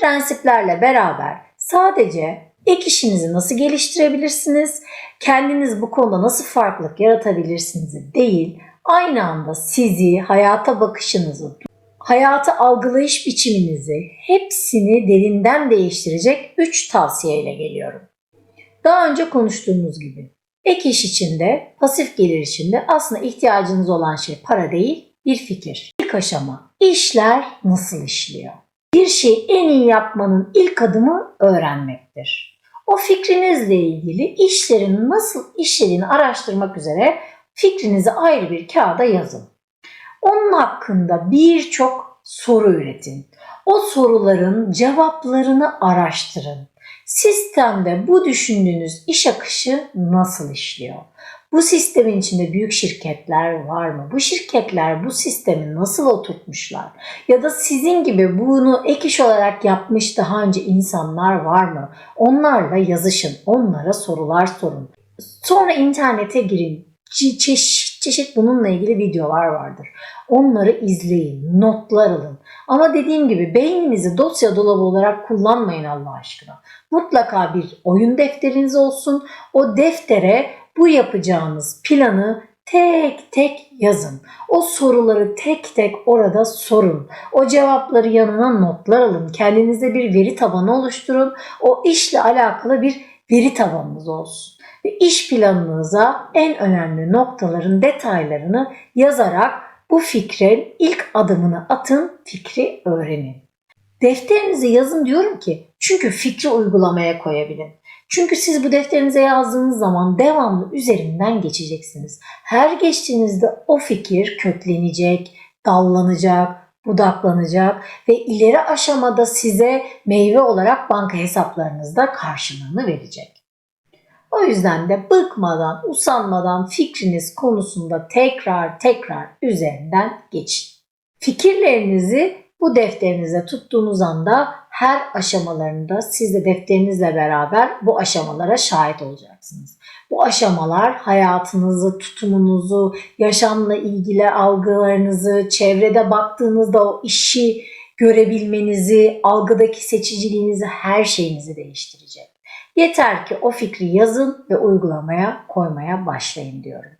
prensiplerle beraber sadece ek işinizi nasıl geliştirebilirsiniz, kendiniz bu konuda nasıl farklılık yaratabilirsiniz değil, aynı anda sizi, hayata bakışınızı, hayatı algılayış biçiminizi hepsini derinden değiştirecek 3 tavsiyeyle geliyorum. Daha önce konuştuğumuz gibi ek iş içinde, pasif gelir içinde aslında ihtiyacınız olan şey para değil, bir fikir. İlk aşama işler nasıl işliyor? Bir şeyi en iyi yapmanın ilk adımı öğrenmektir. O fikrinizle ilgili işlerin nasıl işlediğini araştırmak üzere fikrinizi ayrı bir kağıda yazın. Onun hakkında birçok soru üretin. O soruların cevaplarını araştırın. Sistemde bu düşündüğünüz iş akışı nasıl işliyor? Bu sistemin içinde büyük şirketler var mı? Bu şirketler bu sistemi nasıl oturtmuşlar? Ya da sizin gibi bunu ek iş olarak yapmış daha önce insanlar var mı? Onlarla yazışın, onlara sorular sorun. Sonra internete girin. Çe- Çeşit bununla ilgili videolar vardır. Onları izleyin, notlar alın. Ama dediğim gibi beyninizi dosya dolabı olarak kullanmayın Allah aşkına. Mutlaka bir oyun defteriniz olsun. O deftere bu yapacağınız planı tek tek yazın. O soruları tek tek orada sorun. O cevapları yanına notlar alın. Kendinize bir veri tabanı oluşturun. O işle alakalı bir veri tabanınız olsun. Ve iş planınıza en önemli noktaların detaylarını yazarak bu fikrin ilk adımını atın, fikri öğrenin. Defterinize yazın diyorum ki çünkü fikri uygulamaya koyabilin. Çünkü siz bu defterinize yazdığınız zaman devamlı üzerinden geçeceksiniz. Her geçtiğinizde o fikir köklenecek, dallanacak, budaklanacak ve ileri aşamada size meyve olarak banka hesaplarınızda karşılığını verecek. O yüzden de bıkmadan, usanmadan fikriniz konusunda tekrar tekrar üzerinden geçin. Fikirlerinizi bu defterinize tuttuğunuz anda her aşamalarında siz de defterinizle beraber bu aşamalara şahit olacaksınız. Bu aşamalar hayatınızı, tutumunuzu, yaşamla ilgili algılarınızı, çevrede baktığınızda o işi görebilmenizi, algıdaki seçiciliğinizi, her şeyinizi değiştirecek. Yeter ki o fikri yazın ve uygulamaya koymaya başlayın diyorum.